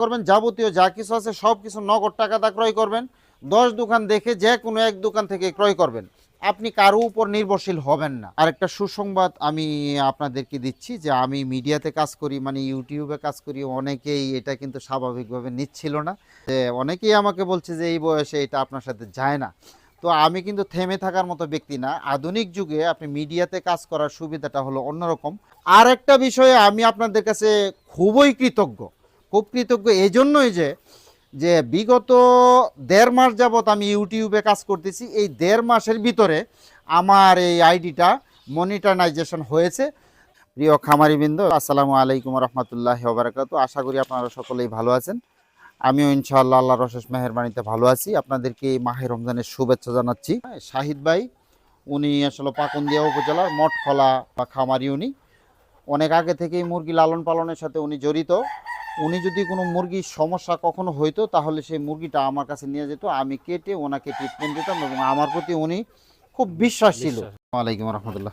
করবেন, যাবতীয় যা কিছু আছে সব কিছু নগদ টাকাটা ক্রয় করবেন। দশ দোকান দেখে যে কোনো এক দোকান থেকে ক্রয় করবেন। আপনি কারও উপর নির্ভরশীল হবেন না। আরেকটা সুসংবাদ আমি আপনাদেরকে দিচ্ছি যে আমি মিডিয়াতে কাজ করি মানে ইউটিউবে কাজ করি, অনেকেই এটা কিন্তু স্বাভাবিকভাবে নিচ্ছিল না। যে অনেকেই আমাকে বলছে যে এই বয়সে এটা আপনার সাথে যায় না। তো আমি কিন্তু থেমে থাকার মতো ব্যক্তি না। আধুনিক যুগে আপনি মিডিয়াতে কাজ করার সুবিধাটা হলো অন্যরকম। আর একটা বিষয়ে আমি আপনাদের কাছে খুবই কৃতজ্ঞ। খুব কৃতজ্ঞ। এই জন্যই যে যে বিগত দেড় মাস যাবত আমি ইউটিউবে কাজ করতেছি, এই দেড় মাসের ভিতরে আমার এই আইডিটা মনিটাইজেশন হয়েছে। প্রিয় খামারিবৃন্দ, আসসালামু আলাইকুম রহমতুল্লাহ বারাকাতু আশা করি আপনারা সকলেই ভালো আছেন। আমিও ইনশাআল্লাহ আল্লাহ রশেষ মেহরবানিতে ভালো আছি। আপনাদেরকে এই মাহে রমজানের শুভেচ্ছা জানাচ্ছি। শাহিদ ভাই, উনি আসলে পাকুন্দিয়া উপজেলার মঠখলা বা খামারি উনি। অনেক আগে থেকেই মুরগি লালন পালনের সাথে উনি জড়িত। উনি যদি কোনো মুরগির সমস্যা কখনো হইতো তাহলে সেই মুরগিটা আমার কাছে নিয়ে যেত আমি কেটে ওনাকে ট্রিটমেন্ট দিতাম এবং আমার প্রতি উনি খুব বিশ্বাস ছিল। ওয়ালাইকুম রহমতুল্লাহ।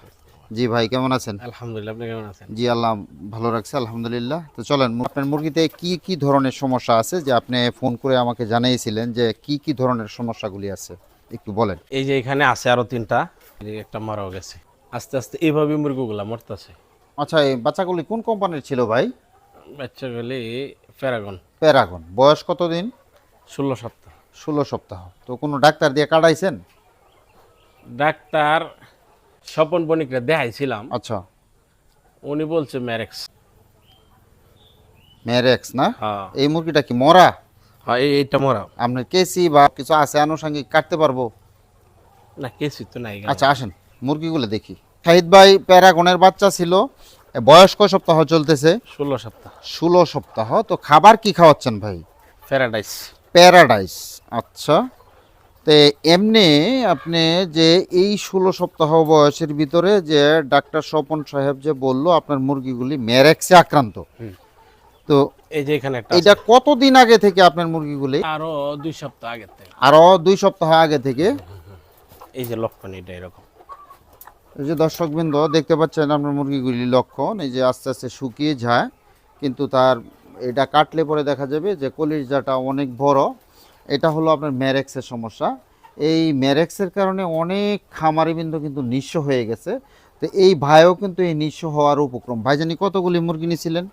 জি ভাই কেমন আছেন? আলহামদুলিল্লাহ আপনি কেমন আছেন? জি আল্লাহ ভালো রাখছে আলহামদুলিল্লাহ। তো চলেন আপনার মুরগিতে কি কি ধরনের সমস্যা আছে? যে আপনি ফোন করে আমাকে জানিয়েছিলেন যে কি কি ধরনের সমস্যাগুলি আছে একটু বলেন। এই যে এখানে আছে আরও তিনটা একটা মারাও গেছে। আস্তে আস্তে এইভাবে মুরগিগুলা মরতেছে। আচ্ছা এই বাচ্চাগুলি কোন কোম্পানির ছিল ভাই? বাচ্চাগুলি প্যারাগন। প্যারাগন। বয়স কতদিন? ষোলো সপ্তাহ। ষোলো সপ্তাহ। তো কোনো ডাক্তার দিয়ে কাটাইছেন? ডাক্তার স্বপন বণিকরা দেখাইছিলাম। আচ্ছা। উনি বলছে ম্যারেক্স। ম্যারেক্স না? হ্যাঁ। এই মুরগিটা কি মরা? হ্যাঁ এইটা মরা। আপনার কেসি বা কিছু আছে আনুষঙ্গিক কাটতে পারব? না কেসি তো নাই আচ্ছা আসেন। মুরগিগুলো দেখি। শাহিদ ভাই প্যারাগনের বাচ্চা ছিল। বয়স কয় সপ্তাহ চলতেছে? ষোলো সপ্তাহ। ষোলো সপ্তাহ। তো খাবার কি খাওয়াচ্ছেন ভাই? প্যারাডাইস প্যারাডাইস আচ্ছা। তো এমনি আপনি যে এই ষোলো সপ্তাহ বয়সের ভিতরে যে ডাক্তার স্বপন সাহেব যে বলল আপনার মুরগিগুলি ম্যারেক্সে আক্রান্ত। তো এই যে এখানে একটা এটা কতদিন আগে থেকে আপনার মুরগিগুলি? আরও দুই সপ্তাহ আগে থেকে। আরও দুই সপ্তাহ আগে থেকে? এই যে লক্ষণ এটা এরকম। এই যে দর্শকবৃন্দ দেখতে পাচ্ছেন আপনার মুরগিগুলি লক্ষণ, এই যে আস্তে আস্তে শুকিয়ে যায়, কিন্তু তার এটা কাটলে পরে দেখা যাবে যে কলিজাটা অনেক বড়। এটা হলো আপনার ম্যারেক্সের সমস্যা। এই ম্যারেক্সের কারণে অনেক খামারিবৃন্দ কিন্তু নিঃস্ব হয়ে গেছে। তো এই ভাইও কিন্তু এই নিঃস্ব হওয়ার উপক্রম। ভাইজানি, কতগুলি মুরগি নিয়েছিলেন?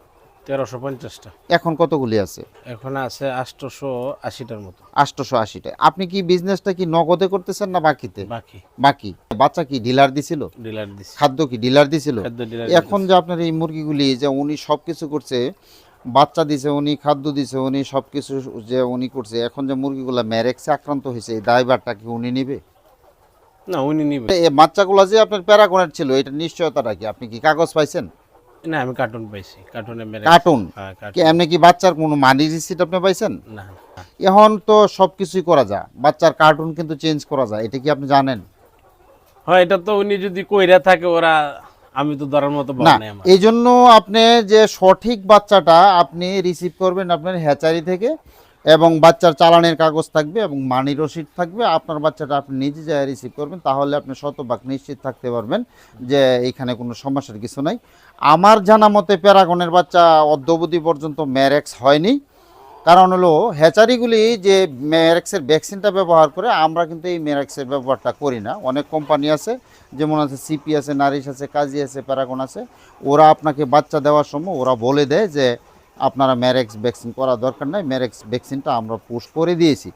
তেরোশো পঞ্চাশটা। এখন কতগুলি আছে? এখন আছে আটশোশো আশিটার মতো। আটশোশো আশিটা আপনি কি বিজনেসটা কি নগদে করতেছেন না বাকিতে? বাকি। বাকি। বাচ্চা কি ডিলার দিছিল? ডিলার দিছি। খাদ্য কি ডিলার দিছিল? এখন যে আপনার এই মুরগিগুলি যে উনি সব কিছু করছে বাচ্চা দিছে উনি খাদ্য দিছে উনি সব কিছু যে উনি করছে এখন যে মুরগিগুলা ম্যারেক্সে আক্রান্ত হয়েছে এই দায়ভারটা কি উনি নেবে? না উনি নিবে। এই বাচ্চাগুলো যে আপনার প্যারাগনের ছিল এটা নিশ্চয়তাটা কি? আপনি কি কাগজ পাইছেন? না আমি কার্টুন পাইছি। কার্টুনে মেরে কার্টুন হ্যাঁ কি এমনি কি বাচ্চার কোনো মানি রিসিট আপনি পাইছেন? না। এখন তো সব কিছুই করা যায়। বাচ্চার কার্টুন কিন্তু চেঞ্জ করা যায় এটা কি আপনি জানেন? হয় এটা তো উনি যদি কইরা থাকে ওরা আমি তো ধরার মতো না এই জন্য আপনি যে সঠিক বাচ্চাটা আপনি রিসিভ করবেন আপনার হ্যাচারি থেকে এবং বাচ্চার চালানের কাগজ থাকবে এবং মানি রসিদ থাকবে আপনার বাচ্চাটা আপনি নিজে যায় রিসিভ করবেন তাহলে আপনি শতভাগ নিশ্চিত থাকতে পারবেন যে এখানে কোনো সমস্যার কিছু নাই। আমার জানা মতে প্যারাগনের বাচ্চা অদ্যবধি পর্যন্ত ম্যারেক্স হয়নি। কারণ হলো, হ্যাচারিগুলি যে ম্যারেক্সের ভ্যাকসিনটা ব্যবহার করে, আমরা কিন্তু এই ম্যারেক্সের ব্যবহারটা করি না। অনেক কোম্পানি আছে, যেমন আছে সিপি আছে, নারিশ আছে, কাজী আছে, প্যারাগন আছে। ওরা আপনাকে বাচ্চা দেওয়ার সময় ওরা বলে দেয় যে, আপনারা ম্যারেক্স ভ্যাকসিন করা দরকার নাই, ম্যারেক্স ভ্যাকসিনটা আমরা পুশ করে দিয়েছি।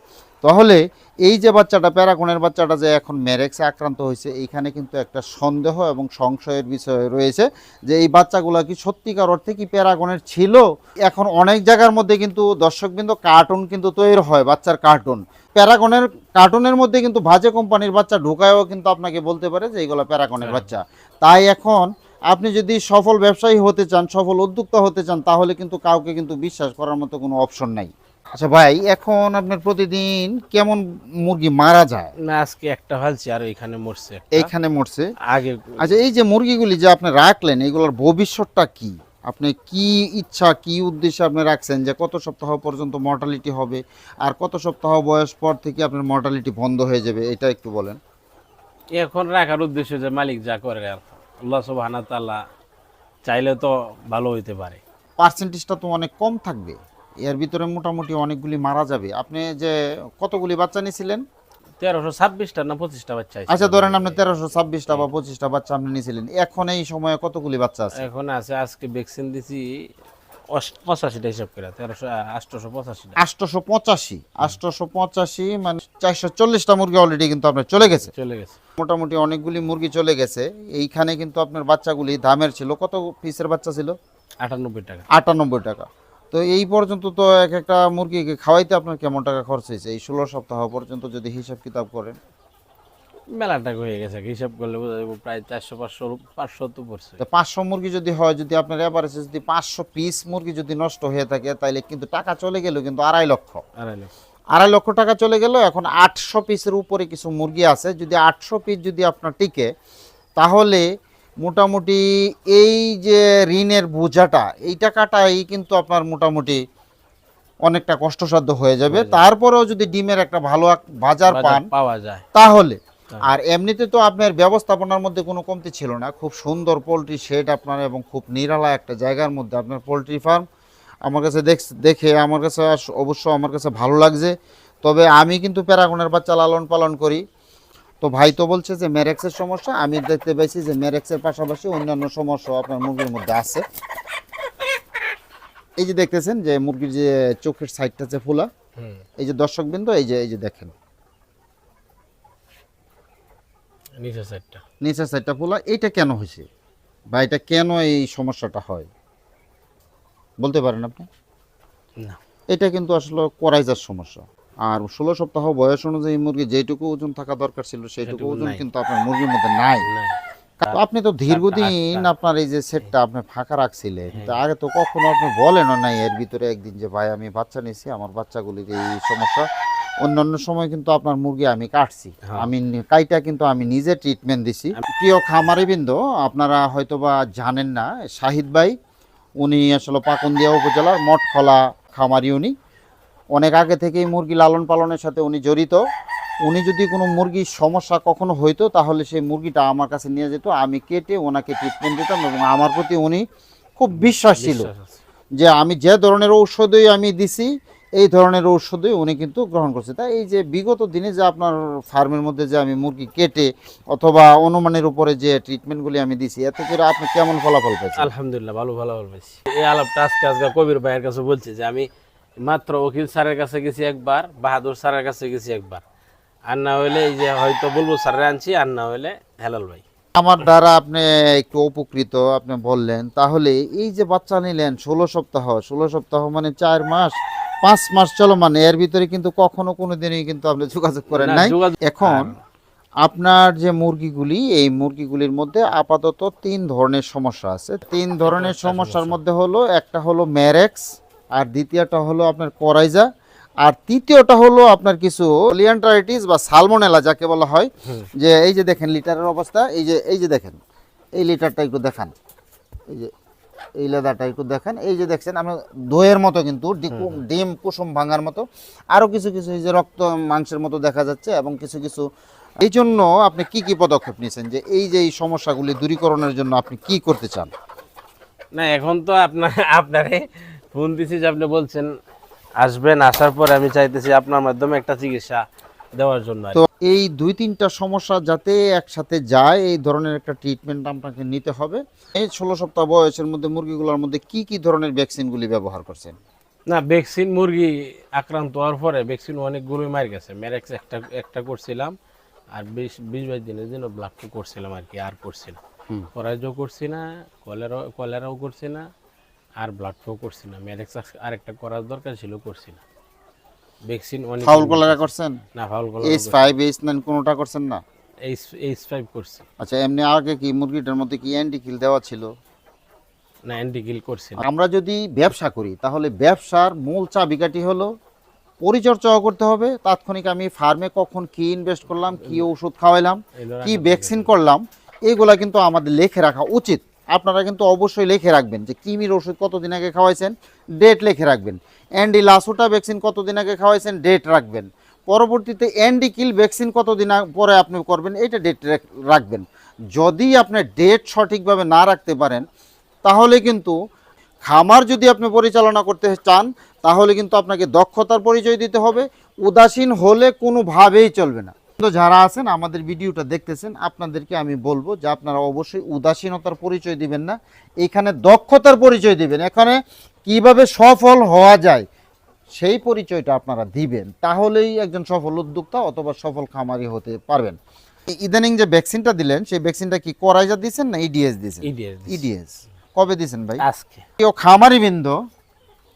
তাহলে এই যে বাচ্চাটা প্যারাগনের বাচ্চাটা যে এখন ম্যারেক্সে আক্রান্ত হয়েছে এইখানে কিন্তু একটা সন্দেহ এবং সংশয়ের বিষয় রয়েছে যে এই বাচ্চাগুলো কি সত্যিকার অর্থে কি প্যারাগনের ছিল? এখন অনেক জায়গার মধ্যে কিন্তু দর্শকবৃন্দ কার্টুন কিন্তু তৈরি হয় বাচ্চার কার্টুন। প্যারাগনের কার্টুনের মধ্যে কিন্তু বাজে কোম্পানির বাচ্চা ঢোকায়ও কিন্তু আপনাকে বলতে পারে যে এইগুলো প্যারাগনের বাচ্চা। তাই এখন আপনি যদি সফল ব্যবসায়ী হতে চান সফল উদ্যোক্তা হতে চান তাহলে কিন্তু কাউকে কিন্তু বিশ্বাস করার মতো কোনো অপশন নাই। আচ্ছা ভাই এখন আপনার প্রতিদিন কেমন মুরগি মারা যায়? না আজকে একটা ফালছি আর এখানে মরছে। এইখানে মরছে? আগে আচ্ছা এই যে মুরগিগুলি যে আপনি রাখলেন এগুলোর ভবিষ্যৎটা কি? আপনি কি ইচ্ছা কি উদ্দেশ্যে আপনি রাখছেন যে কত সপ্তাহ পর্যন্ত মর্টালিটি হবে আর কত সপ্তাহ বয়স পর থেকে আপনার মর্টালিটি বন্ধ হয়ে যাবে এটা একটু বলেন। এখন রাখার উদ্দেশ্য যে মালিক যা করে আর আল্লাহ সুবহানাহু তাআলা চাইলে তো ভালো হইতে পারে। পার্সেন্টেজটা তো অনেক কম থাকবে। এর ভিতরে মোটামুটি অনেকগুলি মারা যাবে। আপনি যে কতগুলি বাচ্চা নিয়েছিলেন তেরোশো ছাব্বিশটা না পঁচিশটা বাচ্চা আচ্ছা ধরেন আপনি তেরোশো ছাব্বিশটা বা পঁচিশটা বাচ্চা আপনি নিয়েছিলেন এখন এই সময়ে কতগুলি বাচ্চা আছে? এখন আছে আজকে ভ্যাকসিন দিছি পঁচাশিটা হিসাব করে তেরোশো আটশোশো পঁচাশিটা। আটশোশো পঁচাশি। আটশোশো পঁচাশি মানে চারশো চল্লিশটা মুরগি অলরেডি কিন্তু আপনার চলে গেছে। চলে গেছে। মোটামুটি অনেকগুলি মুরগি চলে গেছে। এইখানে কিন্তু আপনার বাচ্চাগুলি দামের ছিল কত পিসের বাচ্চা ছিল? আটানব্বই টাকা। আটানব্বই টাকা। তো এই পর্যন্ত তো এক একটা মুরগিকে খাওয়াইতে আপনার কেমন টাকা খরচ হয়েছে? এই ষোলো সপ্তাহ পর্যন্ত যদি হিসাব কিতাব করেন। মেলা টাকা হয়ে গেছে হিসাব করলে বোঝা যাবে প্রায় চারশো পাঁচশো পাঁচশো তো পড়ছে। তো পাঁচশো মুরগি যদি হয় যদি আপনার এভারেজে যদি পাঁচশো পিস মুরগি যদি নষ্ট হয়ে থাকে তাহলে কিন্তু টাকা চলে গেল কিন্তু আড়াই লক্ষ। আড়াই লাখ আড়াই লক্ষ টাকা চলে গেল এখন আটশো পিসের উপরে কিছু মুরগি আছে যদি আটশো পিস যদি আপনার টিকে তাহলে মোটামুটি এই যে ঋণের বোঝাটা এই টাকাটাই কিন্তু আপনার মোটামুটি অনেকটা কষ্টসাধ্য হয়ে যাবে। তারপরেও যদি ডিমের একটা ভালো বাজার পান পাওয়া যায়। তাহলে। আর এমনিতে তো আপনার ব্যবস্থাপনার মধ্যে কোনো কমতি ছিল না। খুব সুন্দর পোলট্রি শেড আপনার এবং খুব নিরালা একটা জায়গার মধ্যে আপনার পোলট্রি ফার্ম আমার কাছে দেখ দেখে আমার কাছে অবশ্য আমার কাছে ভালো লাগছে। তবে আমি কিন্তু প্যারাগনের বাচ্চা লালন পালন করি। তো ভাই তো বলছে যে মেরেক্সের সমস্যা আমি দেখতে পাইছি যে মেরেক্সের পাশাপাশি অন্যান্য সমস্যা আপনার মুরগির মধ্যে আছে। এই যে দেখতেছেন যে মুরগির যে চোখের সাইডটা যে ফোলা এই যে দর্শকবৃন্দ এই যে এই যে দেখেন। নিচের সাইডটা। নিচের সাইডটা ফোলা এইটা কেন হয়েছে? বা এটা কেন এই সমস্যাটা হয়? বলতে পারেন আপনি? না। এটা কিন্তু আসলে করাইজার সমস্যা। আর ষোলো সপ্তাহ বয়স অনুযায়ী মুরগি যেটুকু ওজন থাকা দরকার ছিল সেইটুকু ওজন কিন্তু আপনার মুরগির মধ্যে নাই। তো আপনি তো দীর্ঘদিন আপনার এই যে সেটটা আপনি ফাঁকা রাখছিলেন তা আগে তো কখনো আপনি বলেনও নাই এর ভিতরে একদিন যে ভাই আমি বাচ্চা নিয়েছি আমার বাচ্চাগুলির এই সমস্যা। অন্যান্য সময় কিন্তু আপনার মুরগি আমি কাটছি। হ্যাঁ। আমি কাইটা কিন্তু আমি নিজে ট্রিটমেন্ট দিছি। প্রিয় খামারি বিন্দু আপনারা হয়তোবা জানেন না শাহিদ ভাই উনি আসলে পাকুন্দিয়া উপজেলার মঠখলা খামারি উনি। অনেক আগে থেকেই মুরগি লালন পালনের সাথে উনি জড়িত। উনি যদি কোনো মুরগির সমস্যা কখনো হইতো তাহলে সেই মুরগিটা আমার কাছে নিয়ে যেত আমি কেটে ওনাকে ট্রিটমেন্ট দিতাম এবং আমার প্রতি উনি খুব বিশ্বাস ছিল যে আমি যে ধরনের ঔষধই আমি দিছি এই ধরনের ঔষধই উনি কিন্তু গ্রহণ করছে। তাই এই যে বিগত দিনে যে আপনার ফার্মের মধ্যে যে আমি মুরগি কেটে অথবা অনুমানের উপরে যে ট্রিটমেন্টগুলি আমি দিছি এতে করে আপনি কেমন ফলাফল পেয়েছেন? আলহামদুলিল্লাহ ভালো ভালো ভালো পাইছি এই আলাপটা আজকে আজকে কবির ভাইয়ের কাছে বলছি যে আমি মাত্র উকিল স্যারের কাছে গেছি একবার বাহাদুর স্যারের কাছে গেছি একবার। আর না হইলে এই যে হয়তো বলব স্যারের আনছি আর না হইলে হেলাল ভাই। আমার দ্বারা আপনি একটু উপকৃত আপনি বললেন। তাহলে এই যে বাচ্চা নিলেন ষোলো সপ্তাহ ষোলো সপ্তাহ মানে চার মাস পাঁচ মাস চলো মানে এর ভিতরে কিন্তু কখনো কোনো দিনই কিন্তু আপনি যোগাযোগ করেন নাই। এখন আপনার যে মুরগিগুলি এই মুরগিগুলির মধ্যে আপাতত তিন ধরনের সমস্যা আছে। তিন ধরনের সমস্যার মধ্যে হলো একটা হলো ম্যারেক্স আর দ্বিতীয়টা হলো আপনার করাইজা। আর তৃতীয়টা হলো আপনার কিছু লিয়ান্টারাইটিস বা সালমোনেলা যাকে বলা হয়। যে এই যে দেখেন লিটারের অবস্থা এই যে এই যে দেখেন এই লিটারটা একটু দেখান। এই যে এই লেদারটা একটু দেখেন। এই যে দেখছেন আমরা দইয়ের মতো কিন্তু ডিম কুসুম ভাঙার মতো। আরও কিছু কিছু এই যে রক্ত মাংসের মতো দেখা যাচ্ছে এবং কিছু কিছু। এই জন্য আপনি কি কি পদক্ষেপ নিয়েছেন? যে এই যে এই সমস্যাগুলি দূরীকরণের জন্য আপনি কি করতে চান? না এখন তো আপনার আপনারে ফোন দিছি যে আপনি বলছেন আসবেন আসার পর আমি চাইতেছি আপনার মাধ্যমে একটা চিকিৎসা দেওয়ার জন্য তো এই দুই তিনটা সমস্যা যাতে একসাথে যায় এই ধরনের একটা ট্রিটমেন্ট আপনাকে নিতে হবে। এই ষোলো সপ্তাহ বয়সের মধ্যে মুরগিগুলোর মধ্যে কি কি ধরনের ভ্যাকসিনগুলি ব্যবহার করছেন? না ভ্যাকসিন মুরগি আক্রান্ত হওয়ার পরে ভ্যাকসিন অনেকগুলোই মার গেছে। ম্যারেক্স একটা একটা করছিলাম আর বিশ বিশ বাইশ দিনের জন্য ব্লাড করছিলাম আর কি আর করছি না। করাইজও করছি না কলেরাও কলেরাও করছি না আর ব্লাড ফ্লো করছি না। ম্যারেক্স আরেকটা করার দরকার ছিল করছি না। ভ্যাকসিন অনেক ফাউল কলারা করছেন? না fowl H five H nine কোনোটা করছেন না? এইচ এইচ ফাইভ করছি। আচ্ছা এমনি আগে কি মুরগিটার মধ্যে কি অ্যান্টি কিল দেওয়া ছিল? না অ্যান্টি কিল করছি না। আমরা যদি ব্যবসা করি তাহলে ব্যবসার মূল চাবিকাঠি হলো পরিচর্যাও করতে হবে। তাৎক্ষণিক আমি ফার্মে কখন কি ইনভেস্ট করলাম কি ওষুধ খাওয়াইলাম কি ভ্যাকসিন করলাম এগুলা কিন্তু আমাদের লিখে রাখা উচিত। আপনারা কিন্তু অবশ্যই লিখে রাখবেন যে কিমির ওষুধ কতদিন আগে খাওয়াইছেন ডেট লিখে রাখবেন। অ্যান্ডি লাসোটা ভ্যাকসিন কতদিন আগে খাওয়াইছেন ডেট রাখবেন। পরবর্তীতে অ্যান্ডি কিল ভ্যাকসিন কতদিন পরে আপনি করবেন এটা ডেট রাখবেন। যদি আপনি ডেট সঠিকভাবে না রাখতে পারেন, তাহলে কিন্তু খামার যদি আপনি পরিচালনা করতে চান, তাহলে কিন্তু আপনাকে দক্ষতার পরিচয় দিতে হবে। উদাসীন হলে কোনোভাবেই চলবে না। যারা আছেন আমাদের ভিডিওটা দেখতেছেন আপনাদেরকে আমি বলব যে আপনারা অবশ্যই উদাসীনতার পরিচয় দিবেন না এখানে দক্ষতার পরিচয় দিবেন। এখানে কীভাবে সফল হওয়া যায় সেই পরিচয়টা আপনারা দিবেন। তাহলেই একজন সফল উদ্যোক্তা অথবা সফল খামারি হতে পারবেন। ইদানিং যে ভ্যাকসিনটা দিলেন সেই ভ্যাকসিনটা কি করাইজা দিয়েছেন না ইডিএস দিয়েছেন? ইডিএস ইডিএস কবে দিয়েছেন ভাই? আজকে। প্রিয় খামারি বৃন্দ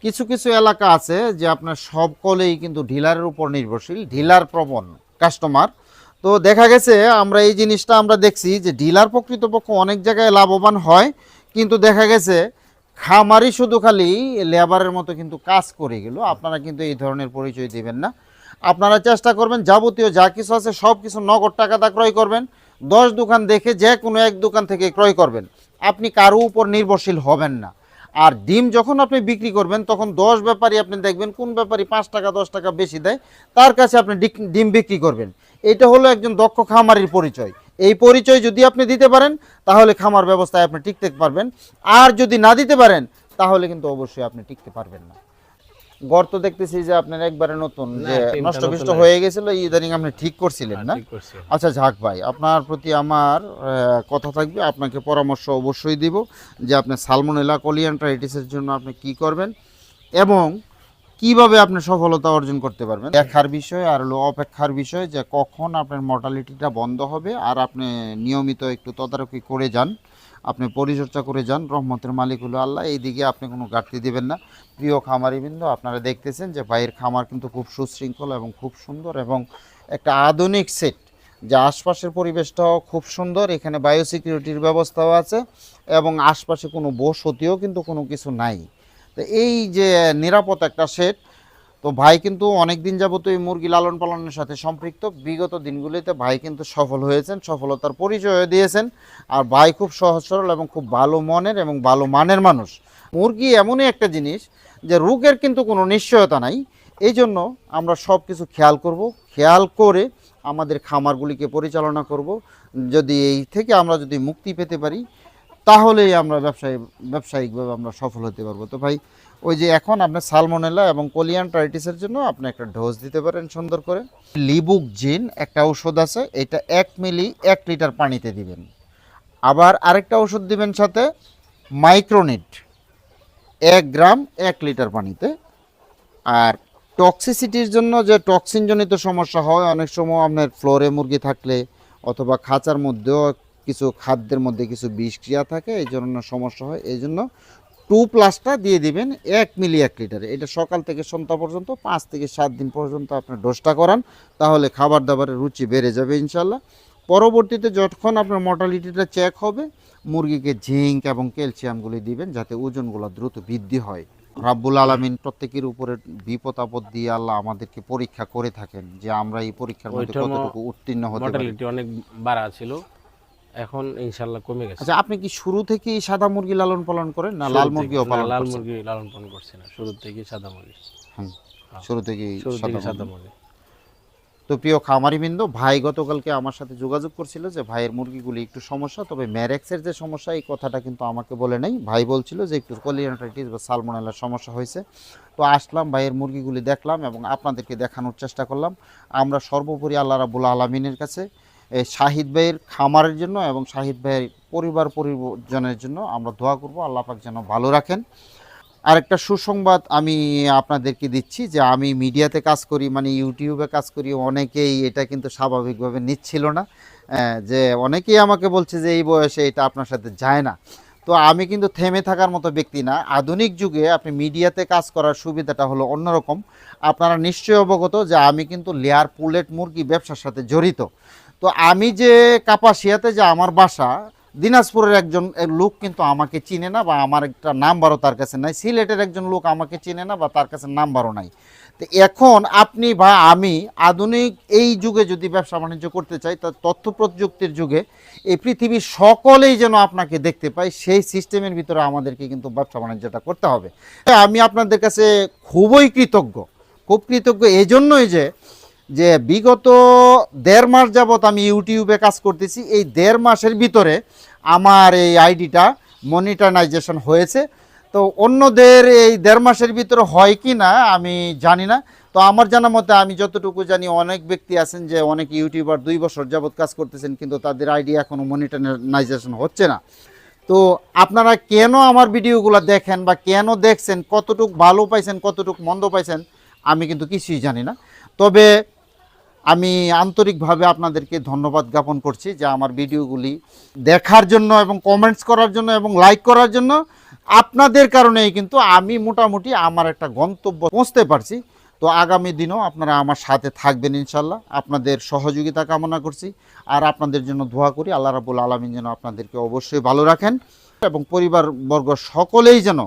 কিছু কিছু এলাকা আছে যে আপনার সকলেই কিন্তু ঢিলারের উপর নির্ভরশীল ঢিলার প্রবণ। কাস্টমার তো দেখা গেছে, আমরা এই জিনিসটা আমরা দেখছি যে ডিলার প্রকৃতপক্ষে অনেক জায়গায় লাভবান হয়, কিন্তু দেখা গেছে খামারি শুধু খালি লেবারের মতো কিন্তু কাজ করে গেল। আপনারা কিন্তু এই ধরনের পরিচয় দেবেন না। আপনারা চেষ্টা করবেন, যাবতীয় যা কিছু আছে সব কিছু নগদ টাকা টাকাটা ক্রয় করবেন। দশ দোকান দেখে যে কোনো এক দোকান থেকে ক্রয় করবেন। আপনি কারও উপর নির্ভরশীল হবেন না। আর ডিম যখন আপনি বিক্রি করবেন, তখন দশ ব্যাপারী আপনি দেখবেন, কোন ব্যাপারী পাঁচ টাকা, দশ টাকা বেশি দেয়, তার কাছে আপনি ডিম বিক্রি করবেন। এটা হলো একজন দক্ষ খামারির পরিচয়। এই পরিচয় যদি আপনি দিতে পারেন, তাহলে খামার ব্যবস্থায় আপনি টিকতে পারবেন। আর যদি না দিতে পারেন, তাহলে কিন্তু অবশ্যই আপনি টিকতে পারবেন না। গর্ত দেখতেছি যে আপনার একবারে নতুন যে নষ্ট বিষ্ট হয়ে গেছিল ইদানিং আপনি ঠিক করছিলেন না? আচ্ছা ঝাক ভাই আপনার প্রতি আমার কথা থাকবে আপনাকে পরামর্শ অবশ্যই দিব যে আপনি সালমোনেলা কলিয়ান্ট্রাইটিসের জন্য আপনি কি করবেন এবং কীভাবে আপনি সফলতা অর্জন করতে পারবেন। দেখার বিষয় আর হলো অপেক্ষার বিষয় যে কখন আপনার মর্টালিটিটা বন্ধ হবে আর আপনি নিয়মিত একটু তদারকি করে যান। আপনি পরিচর্যা করে যান, রহমতের মালিক হলো আল্লাহ। এইদিকে আপনি কোনো ঘাটতি দেবেন না। প্রিয় খামারিবৃন্দ, আপনারা দেখতেছেন যে ভাইয়ের খামার কিন্তু খুব সুশৃঙ্খল এবং খুব সুন্দর এবং একটা আধুনিক সেট। যে আশপাশের পরিবেশটাও খুব সুন্দর, এখানে বায়ো সিকিউরিটির ব্যবস্থাও আছে এবং আশপাশে কোনো বসতিও কিন্তু কোনো কিছু নাই। তো এই যে নিরাপদ একটা সেট তো ভাই কিন্তু অনেক দিন যাবত এই মুরগি লালন পালনের সাথে সম্পৃক্ত। বিগত দিনগুলিতে ভাই কিন্তু সফল হয়েছেন, সফলতার পরিচয় দিয়েছেন। আর ভাই খুব সহজ, সরল এবং খুব ভালো মনের এবং ভালো মানের মানুষ। মুরগি এমনই একটা জিনিস যে রোগের কিন্তু কোনো নিশ্চয়তা নাই। এই জন্য আমরা সব কিছু খেয়াল করব। খেয়াল করে আমাদের খামারগুলিকে পরিচালনা করব। যদি এই থেকে আমরা যদি মুক্তি পেতে পারি তাহলেই আমরা ব্যবসায়ী, ব্যবসায়িকভাবে আমরা সফল হতে পারব। তো ভাই, ওই যে এখন আপনার সালমোনেলা এবং কোলিয়ান টাইটিসের জন্য আপনি একটা ডোজ দিতে পারেন সুন্দর করে। লিবুক জিন একটা ঔষধ আছে, এটা এক মিলি এক লিটার পানিতে দিবেন। আবার আরেকটা ওষুধ দিবেন সাথে মাইক্রোনিট, এক গ্রাম এক লিটার পানিতে। আর টক্সিসিটির জন্য যে টক্সিনজনিত সমস্যা হয়, অনেক সময় আপনার ফ্লোরে মুরগি থাকলে অথবা খাঁচার মধ্যেও কিছু খাদ্যের মধ্যে কিছু বিষক্রিয়া থাকে এই জন্য সমস্যা হয়। এই জন্য টু প্লাসটা দিয়ে দিবেন এক মিলি এক লিটারে এটা সকাল থেকে সন্ধ্যা পর্যন্ত পাঁচ থেকে সাত দিন পর্যন্ত আপনার ডোজটা করান তাহলে খাবার দাবারের রুচি বেড়ে যাবে ইনশাল্লাহ পরবর্তীতে যখন আপনার মর্টালিটিটা চেক হবে মুরগিকে জিঙ্ক এবং ক্যালসিয়ামগুলি দিবেন যাতে ওজনগুলো দ্রুত বৃদ্ধি হয়। রাব্বুল আলামিন প্রত্যেকের উপরে বিপদ আপদ দিয়ে আল্লাহ আমাদেরকে পরীক্ষা করে থাকেন যে আমরা এই পরীক্ষার মধ্যে কতটুকু উত্তীর্ণ হতে পারি। অনেক বাড়া ছিল। এখন ইনশাল্লাহ কমে গেছে। আচ্ছা আপনি কি শুরু থেকেই সাদা মুরগি লালন পালন করেন না লাল থেকে- মুরগিও পালন লাল মুরগি লালন পালন করছে না শুরু থেকে সাদা মুরগি। হুম, শুরু থেকেই সাদা থেকে মুরগি। সাদা মুরগি। তো প্রিয় খামারি বিন্দ ভাই গতকালকে আমার সাথে যোগাযোগ করছিল যে ভাইয়ের মুরগিগুলি একটু সমস্যা তবে ম্যারেক্সের যে সমস্যা এই কথাটা কিন্তু আমাকে বলে নাই। ভাই বলছিল যে একটু কলিয়ানাইটিস বা সালমোনেলার সমস্যা হয়েছে। তো আসলাম ভাইয়ের মুরগিগুলি দেখলাম এবং আপনাদেরকে দেখানোর চেষ্টা করলাম। আমরা সর্বোপরি আল্লাহ রাবুল আলমিনের কাছে এই শাহিদ ভাইয়ের খামারের জন্য এবং শাহিদ ভাইয়ের পরিবার পরিজনের জন্য আমরা দোয়া করব। আল্লাহ পাক যেন ভালো রাখেন। আরেকটা সুসংবাদ আমি আপনাদেরকে দিচ্ছি যে আমি মিডিয়াতে কাজ করি মানে ইউটিউবে কাজ করি, অনেকেই এটা কিন্তু স্বাভাবিকভাবে নিচ্ছিল না। যে অনেকেই আমাকে বলছে যে এই বয়সে এটা আপনার সাথে যায় না। তো আমি কিন্তু থেমে থাকার মতো ব্যক্তি না। আধুনিক যুগে আপনি মিডিয়াতে কাজ করার সুবিধাটা হলো অন্যরকম। আপনারা নিশ্চয়ই অবগত যে আমি কিন্তু লেয়ার, পুলেট মুরগি ব্যবসার সাথে জড়িত। তো আমি যে কাপাসিয়াতে যে আমার বাসা, দিনাজপুরের একজন লোক কিন্তু আমাকে চিনে না বা আমার একটা নাম্বারও তার কাছে নাই। সিলেটের একজন লোক আমাকে চিনে না বা তার কাছে নাম্বারও নাই। তো এখন আপনি বা আমি আধুনিক এই যুগে যদি ব্যবসা বাণিজ্য করতে চাই, তা তথ্য প্রযুক্তির যুগে এই পৃথিবীর সকলেই যেন আপনাকে দেখতে পাই সেই সিস্টেমের ভিতরে আমাদেরকে কিন্তু ব্যবসা বাণিজ্যটা করতে হবে। আমি আপনাদের কাছে খুবই কৃতজ্ঞ, খুব কৃতজ্ঞ এই জন্যই যে যে বিগত দেড় মাস যাবৎ আমি ইউটিউবে কাজ করতেছি, এই দেড় মাসের ভিতরে আমার এই আইডিটা মনিটাইজেশন হয়েছে। তো অন্যদের এই দেড় মাসের ভিতরে হয় কি না, আমি জানি না। তো আমার জানা মতে আমি যতটুকু জানি, অনেক ব্যক্তি আছেন যে অনেক ইউটিউবার দুই বছর যাবৎ কাজ করতেছেন, কিন্তু তাদের আইডি এখনও মনিটাইজেশন হচ্ছে না। তো আপনারা কেন আমার ভিডিওগুলো দেখেন বা কেন দেখছেন, কতটুক ভালো পাইছেন, কতটুক মন্দ পাইছেন, আমি কিন্তু কিছুই জানি না। তবে আমি আন্তরিকভাবে আপনাদেরকে ধন্যবাদ জ্ঞাপন করছি যে আমার ভিডিওগুলি দেখার জন্য এবং কমেন্টস করার জন্য এবং লাইক করার জন্য। আপনাদের কারণেই কিন্তু আমি মোটামুটি আমার একটা গন্তব্য পৌঁছতে পারছি। তো আগামী দিনেও আপনারা আমার সাথে থাকবেন ইনশাল্লাহ। আপনাদের সহযোগিতা কামনা করছি। আর আপনাদের জন্য দোয়া করি, আল্লাহ রাবুল আলমিন যেন আপনাদেরকে অবশ্যই ভালো রাখেন এবং পরিবারবর্গ সকলেই যেন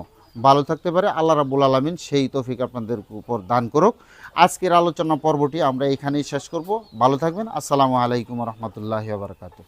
ভালো থাকতে পারে, আল্লাহ রাবুল আলমিন সেই তৌফিক আপনাদের উপর দান করুক। আজকের আলোচনা পর্বটি আমরা এখানেই শেষ করব। ভালো থাকবেন। আসসালামু আলাইকুম রহমতুল্লাহ বারকাতু